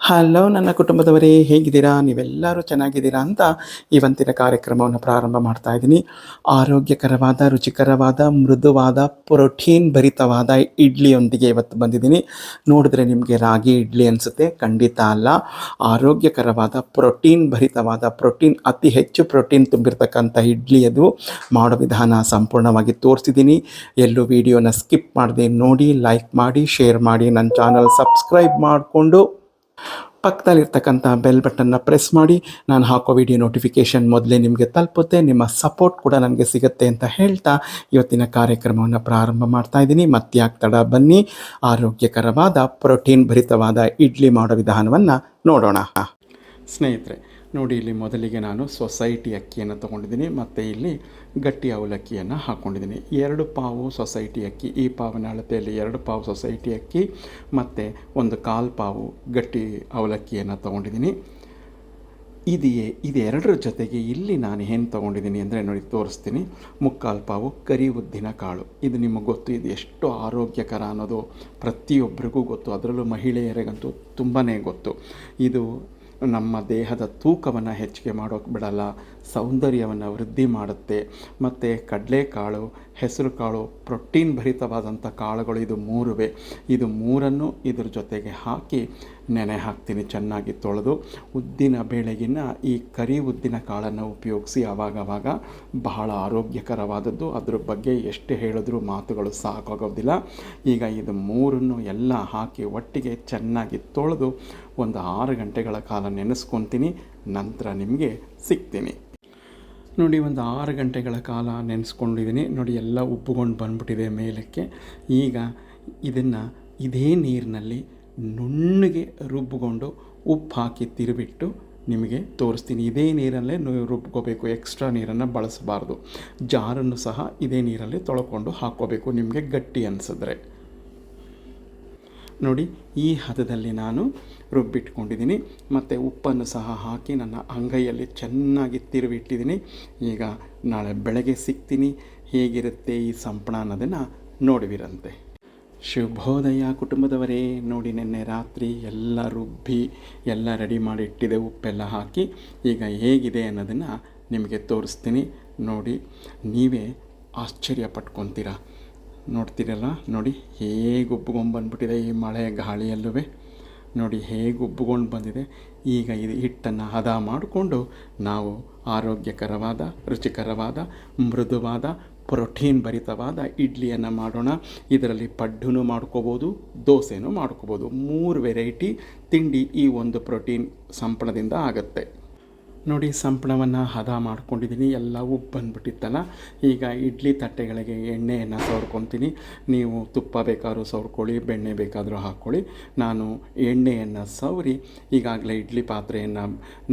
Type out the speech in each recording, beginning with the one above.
Hello ನನ್ನ ಕುಟುಂಬದವರೇ, ಹೇಗಿದ್ದೀರಾ? ನೀವೆಲ್ಲರೂ ಚೆನ್ನಾಗಿದ್ದೀರಾ ಅಂತ ಇವತ್ತಿನ ಕಾರ್ಯಕ್ರಮವನ್ನು ಪ್ರಾರಂಭ ಮಾಡ್ತಾ ಇದ್ದೀನಿ. ಆರೋಗ್ಯಕರವಾದ, ರುಚಿಕರವಾದ, ಮೃದುವಾದ, ಪ್ರೋಟೀನ್ ಭರಿತವಾದ ಇಡ್ಲಿಯೊಂದಿಗೆ ಇವತ್ತು ಬಂದಿದ್ದೀನಿ. ನೋಡಿದ್ರೆ ನಿಮಗೆ ರಾಗಿ ಇಡ್ಲಿ ಅನಿಸುತ್ತೆ. ಖಂಡಿತ ಅಲ್ಲ. ಆರೋಗ್ಯಕರವಾದ, ಪ್ರೋಟೀನ್ ಭರಿತವಾದ, ಪ್ರೋಟೀನ್, ಅತಿ ಹೆಚ್ಚು ಪ್ರೋಟೀನ್ ತುಂಬಿರ್ತಕ್ಕಂಥ ಇಡ್ಲಿ ಅದು ಮಾಡೋ ವಿಧಾನ ಸಂಪೂರ್ಣವಾಗಿ ತೋರಿಸಿದ್ದೀನಿ. ಎಲ್ಲೂ ವಿಡಿಯೋನ ಸ್ಕಿಪ್ ಮಾಡದೆ ನೋಡಿ, ಲೈಕ್ ಮಾಡಿ, ಶೇರ್ ಮಾಡಿ, ನನ್ನ ಚಾನಲ್ ಸಬ್ಸ್ಕ್ರೈಬ್ ಮಾಡಿಕೊಂಡು ಪಕ್ಕದಲ್ಲಿರ್ತಕ್ಕಂಥ ಬೆಲ್ ಬಟನ್ನ ಪ್ರೆಸ್ ಮಾಡಿ ನಾನು ಹಾಕೋ ವಿಡಿಯೋ ನೋಟಿಫಿಕೇಷನ್ ಮೊದಲೇ ನಿಮಗೆ ತಲುಪುತ್ತೆ. ನಿಮ್ಮ ಸಪೋರ್ಟ್ ಕೂಡ ನನಗೆ ಸಿಗುತ್ತೆ ಅಂತ ಹೇಳ್ತಾ ಇವತ್ತಿನ ಕಾರ್ಯಕ್ರಮವನ್ನು ಪ್ರಾರಂಭ ಮಾಡ್ತಾ ಇದ್ದೀನಿ. ಮತ್ತ್ಯಾಕೆ ತಡ ಬನ್ನಿ. ಆರೋಗ್ಯಕರವಾದ ಪ್ರೋಟೀನ್ ಭರಿತವಾದ ಇಡ್ಲಿ ಮಾಡೋ ವಿಧಾನವನ್ನು ನೋಡೋಣ. ಸ್ನೇಹಿತರೆ ನೋಡಿ, ಇಲ್ಲಿ ಮೊದಲಿಗೆ ನಾನು ಸೊಸೈಟಿ ಅಕ್ಕಿಯನ್ನು ತೊಗೊಂಡಿದ್ದೀನಿ, ಮತ್ತು ಇಲ್ಲಿ ಗಟ್ಟಿ ಅವಲಕ್ಕಿಯನ್ನು ಹಾಕ್ಕೊಂಡಿದ್ದೀನಿ ಎರಡು ಪಾವು ಸೊಸೈಟಿ ಅಕ್ಕಿ, ಈ ಪಾವಿನ ಅಳತೆಯಲ್ಲಿ ಎರಡು ಪಾವು ಸೊಸೈಟಿ ಅಕ್ಕಿ, ಮತ್ತು ಒಂದು ಕಾಲು ಪಾವು ಗಟ್ಟಿ ಅವಲಕ್ಕಿಯನ್ನು ತೊಗೊಂಡಿದ್ದೀನಿ. ಇದೆಯೇ, ಇದೆರಡರ ಜೊತೆಗೆ ಇಲ್ಲಿ ನಾನು ಏನು ತೊಗೊಂಡಿದ್ದೀನಿ ಅಂದರೆ ನೋಡಿ, ತೋರಿಸ್ತೀನಿ. ಮುಕ್ಕಾಲು ಪಾವು ಕರಿ ಉದ್ದಿನ ಕಾಳು. ಇದು ನಿಮಗೆ ಗೊತ್ತು, ಇದು ಎಷ್ಟು ಆರೋಗ್ಯಕರ ಅನ್ನೋದು ಪ್ರತಿಯೊಬ್ಬರಿಗೂ ಗೊತ್ತು. ಅದರಲ್ಲೂ ಮಹಿಳೆಯರಿಗಂತೂ ತುಂಬಾ ಗೊತ್ತು. ಇದು ನಮ್ಮ ದೇಹದ ತೂಕವನ್ನು ಹೆಚ್ಚಿಗೆ ಮಾಡೋಕ್ಕೆ ಬಿಡಲ್ಲ ಸೌಂದರ್ಯವನ್ನು ವೃದ್ಧಿ ಮಾಡುತ್ತೆ. ಮತ್ತು ಕಡಲೆಕಾಳು ಹೆಸರು ಕಾಳು, ಪ್ರೋಟೀನ್ ಭರಿತವಾದಂಥ ಕಾಳುಗಳು ಇದು ಮೂರುವೆ. ಇದು ಮೂರನ್ನು ಇದ್ರ ಜೊತೆಗೆ ಹಾಕಿ ನೆನೆ ಹಾಕ್ತೀನಿ, ಚೆನ್ನಾಗಿ ತೊಳೆದು. ಉದ್ದಿನ ಬೇಳೆಗಿನ ಈ ಕರಿ ಉದ್ದಿನ ಕಾಳನ್ನು ಉಪಯೋಗಿಸಿ ಆವಾಗವಾಗ ಬಹಳ ಆರೋಗ್ಯಕರವಾದದ್ದು. ಅದ್ರ ಬಗ್ಗೆ ಎಷ್ಟು ಹೇಳಿದ್ರೂ ಮಾತುಗಳು ಸಾಕಾಗೋದಿಲ್ಲ. ಈಗ ಇದು ಮೂರನ್ನು ಎಲ್ಲ ಹಾಕಿ ಒಟ್ಟಿಗೆ ಚೆನ್ನಾಗಿ ತೊಳೆದು ಒಂದು ಆರು ಗಂಟೆಗಳ ಕಾಲ ನೆನೆಸ್ಕೊತೀನಿ, ನಂತರ ನಿಮಗೆ ಸಿಗ್ತೀನಿ. ನೋಡಿ, ಒಂದು ಆರು ಗಂಟೆಗಳ ಕಾಲ ನೆನೆಸ್ಕೊಂಡಿದ್ದೀನಿ. ನೋಡಿ, ಎಲ್ಲ ಉಪ್ಪುಕೊಂಡು ಬಂದ್ಬಿಟ್ಟಿದೆ ಮೇಲಕ್ಕೆ. ಈಗ ಇದನ್ನು ಇದೇ ನೀರಿನಲ್ಲಿ ನುಣ್ಣಗೆ ರುಬ್ಬಿಕೊಂಡು ಉಪ್ಪು ಹಾಕಿ ತಿರುಬಿಟ್ಟು ನಿಮಗೆ ತೋರಿಸ್ತೀನಿ. ಇದೇ ನೀರಲ್ಲೇ ರುಬ್ಕೋಬೇಕು. ಎಕ್ಸ್ಟ್ರಾ ನೀರನ್ನು ಬಳಸಬಾರ್ದು. ಜಾರನ್ನು ಸಹ ಇದೇ ನೀರಲ್ಲಿ ತೊಳ್ಕೊಂಡು ಹಾಕ್ಕೋಬೇಕು. ನಿಮಗೆ ಗಟ್ಟಿ ಅನಿಸಿದ್ರೆ. ನೋಡಿ, ಈ ಹದದಲ್ಲಿ ನಾನು ರುಬ್ಬಿಟ್ಕೊಂಡಿದ್ದೀನಿ. ಮತ್ತು ಉಪ್ಪನ್ನು ಸಹ ಹಾಕಿ ನನ್ನ ಅಂಗೈಯಲ್ಲಿ ಚೆನ್ನಾಗಿ ತಿರುವಿಟ್ಟಿದ್ದೀನಿ. ಈಗ ನಾಳೆ ಬೆಳಗ್ಗೆ ಸಿಗ್ತೀನಿ. ಹೇಗಿರುತ್ತೆ ಈ ಸಂಪಣ ಅನ್ನೋದನ್ನು ನೋಡುವಿರಂತೆ. ಶುಭೋದಯ ಕುಟುಂಬದವರೇ, ನೋಡಿ ನಿನ್ನೆ ರಾತ್ರಿ ಎಲ್ಲ ರುಬ್ಬಿ, ಎಲ್ಲ ರೆಡಿ ಮಾಡಿ ಇಟ್ಟಿದೆ ಉಪ್ಪೆಲ್ಲ ಹಾಕಿ, ಈಗ ಹೇಗಿದೆ ಅನ್ನೋದನ್ನು ನಿಮಗೆ ತೋರಿಸ್ತೀನಿ. ನೋಡಿ, ನೀವೇ ಆಶ್ಚರ್ಯ ಪಟ್ಕೊತೀರ ನೋಡ್ತೀರಲ್ಲ? ನೋಡಿ, ಹೇಗೆ ಉಬ್ಕೊಂಡ್ಬಂದ್ಬಿಟ್ಟಿದೆ ಈ ಮಳೆ ಗಾಳಿಯಲ್ಲೂ ನೋಡಿ, ಹೇಗೆ ಉಬ್ಬಿಕೊಂಡು ಬಂದಿದೆ. ಈಗ ಇದು ಹಿಟ್ಟನ್ನು ಹದ ಮಾಡಿಕೊಂಡು ನಾವು ಆರೋಗ್ಯಕರವಾದ, ರುಚಿಕರವಾದ, ಮೃದುವಾದ, ಪ್ರೋಟೀನ್ ಭರಿತವಾದ ಇಡ್ಲಿಯನ್ನು ಮಾಡೋಣ. ಇದರಲ್ಲಿ ಪಡ್ಡುನೂ ಮಾಡ್ಕೋಬೋದು, ದೋಸೆನೂ ಮಾಡ್ಕೋಬೋದು. ಮೂರು ವೆರೈಟಿ ತಿಂಡಿ ಈ ಒಂದು ಪ್ರೋಟೀನ್ ಸಂಪಳದಿಂದ ಆಗುತ್ತೆ. ನೋಡಿ ಸಂಪಣವನ್ನು ಹದ ಮಾಡ್ಕೊಂಡಿದ್ದೀನಿ ಎಲ್ಲವೂ ಬಂದ್ಬಿಟ್ಟಿತ್ತಲ್ಲ. ಈಗ ಇಡ್ಲಿ ತಟ್ಟೆಗಳಿಗೆ ಎಣ್ಣೆಯನ್ನು ಸವರ್ಕೊತೀನಿ. ನೀವು ತುಪ್ಪ ಬೇಕಾದ್ರೂ ಸವರ್ಕೊಳ್ಳಿ, ಬೆಣ್ಣೆ ಬೇಕಾದರೂ ಹಾಕ್ಕೊಳ್ಳಿ. ನಾನು ಎಣ್ಣೆಯನ್ನು ಸವರಿ, ಈಗಾಗಲೇ ಇಡ್ಲಿ ಪಾತ್ರೆಯನ್ನು,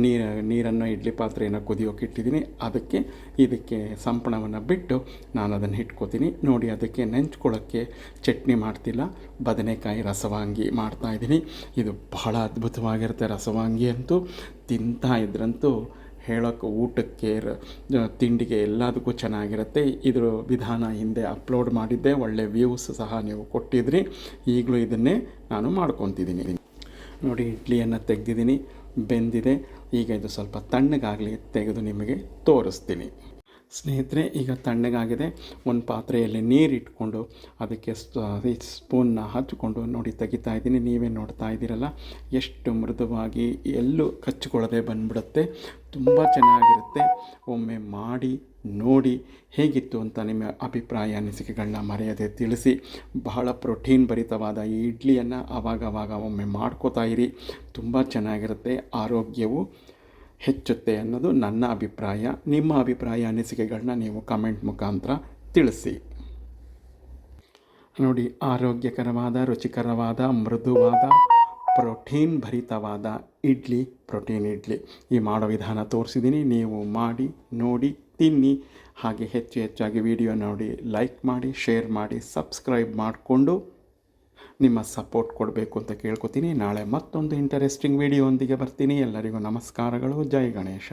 ನೀರ, ನೀರನ್ನು ಇಡ್ಲಿ ಪಾತ್ರೆಯನ್ನು ಕುದಿಯೋಕೆ ಇಟ್ಟಿದ್ದೀನಿ ಅದಕ್ಕೆ ಇದಕ್ಕೆ ಸಂಪಣವನ್ನು ಬಿಟ್ಟು ನಾನು ಅದನ್ನು ಇಟ್ಕೋತೀನಿ ನೋಡಿ ಅದಕ್ಕೆ ನೆಂಚ್ಕೊಳ್ಳೋಕ್ಕೆ ಚಟ್ನಿ ಮಾಡ್ತಿಲ್ಲ. ಬದನೆಕಾಯಿ ರಸವಾಂಗಿ ಮಾಡ್ತಾಯಿದ್ದೀನಿ ಇದು ಬಹಳ ಅದ್ಭುತವಾಗಿರುತ್ತೆ ರಸವಾಂಗಿ ಅಂತೂ. ತಿಂತಾ ಇದ್ರಂತೂ ಹೇಳೋಕ್ಕೆ ಊಟಕ್ಕೆ ತಿಂಡಿಗೆ ಎಲ್ಲದಕ್ಕೂ ಚೆನ್ನಾಗಿರುತ್ತೆ. ಇದ್ರ ವಿಧಾನ ಹಿಂದೆ ಅಪ್ಲೋಡ್ ಮಾಡಿದ್ದೆ. ಒಳ್ಳೆ ವ್ಯೂಸ್ ಸಹ ನೀವು ಕೊಟ್ಟಿದ್ರಿ. ಈಗಲೂ ಇದನ್ನೇ ನಾನು ಮಾಡ್ಕೊತಿದ್ದೀನಿ. ನೋಡಿ, ಇಡ್ಲಿಯನ್ನು ತೆಗೆದಿದ್ದೀನಿ. ಬೆಂದಿದೆ. ಈಗ ಇದು ಸ್ವಲ್ಪ ತಣ್ಣಗಾಗಲಿ ತೆಗೆದು ನಿಮಗೆ ತೋರಿಸ್ತೀನಿ. ಸ್ನೇಹಿತರೆ, ಈಗ ತಣ್ಣಗಾಗಿದೆ. ಒಂದು ಪಾತ್ರೆಯಲ್ಲಿ ನೀರು ಇಟ್ಕೊಂಡು ಅದಕ್ಕೆ ಸ್ಪೂನ್ನ ಹಚ್ಚಿಕೊಂಡು ನೋಡಿ ತೆಗಿತಾ ಇದ್ದೀನಿ. ನೀವೇ ನೋಡ್ತಾ ಇದ್ದೀರಲ್ಲ, ಎಷ್ಟು ಮೃದುವಾಗಿ ಎಲ್ಲೂ ಕಚ್ಚಿಕೊಳ್ಳದೆ ಬಂದ್ಬಿಡುತ್ತೆ. ತುಂಬ ಚೆನ್ನಾಗಿರುತ್ತೆ. ಒಮ್ಮೆ ಮಾಡಿ, ನೋಡಿ ಹೇಗಿತ್ತು ಅಂತ ನಿಮ್ಮ ಅಭಿಪ್ರಾಯ, ಅನಿಸಿಕೆಗಳನ್ನ ಮರೆಯದೆ ತಿಳಿಸಿ. ಬಹಳ ಪ್ರೋಟೀನ್ ಭರಿತವಾದ ಈ ಇಡ್ಲಿಯನ್ನು ಆವಾಗವಾಗ ಒಮ್ಮೆ ಮಾಡ್ಕೋತಾ ಇರಿ. ತುಂಬ ಚೆನ್ನಾಗಿರುತ್ತೆ. ಆರೋಗ್ಯವು ಹೆಚ್ಚುತ್ತೆ ಅನ್ನೋದು ನನ್ನ ಅಭಿಪ್ರಾಯ. ನಿಮ್ಮ ಅಭಿಪ್ರಾಯ ಅನಿಸಿಕೆಗಳನ್ನ ನೀವು ಕಮೆಂಟ್ ಮುಖಾಂತರ ತಿಳಿಸಿ. ನೋಡಿ, ಆರೋಗ್ಯಕರವಾದ, ರುಚಿಕರವಾದ, ಮೃದುವಾದ, ಪ್ರೋಟೀನ್ ಭರಿತವಾದ ಇಡ್ಲಿ, ಪ್ರೋಟೀನ್ ಇಡ್ಲಿ. ಈ ಮಾಡೋ ವಿಧಾನ ತೋರಿಸಿದ್ದೀನಿ ನೀವು ಮಾಡಿ, ನೋಡಿ, ತಿನ್ನಿ. ಹಾಗೆ ಹೆಚ್ಚು ಹೆಚ್ಚಾಗಿ ವಿಡಿಯೋ ನೋಡಿ, ಲೈಕ್ ಮಾಡಿ, ಶೇರ್ ಮಾಡಿ, ಸಬ್ಸ್ಕ್ರೈಬ್ ಮಾಡಿಕೊಂಡು ನಿಮ್ಮ ಸಪೋರ್ಟ್ ಕೊಡಬೇಕು ಅಂತ ಕೇಳ್ಕೊತೀನಿ. ನಾಳೆ ಮತ್ತೊಂದು ಇಂಟರೆಸ್ಟಿಂಗ್ ವಿಡಿಯೋ ಒಂದಿಗೆ ಬರ್ತೀನಿ. ಎಲ್ಲರಿಗೂ ನಮಸ್ಕಾರಗಳು. ಜೈ ಗಣೇಶ.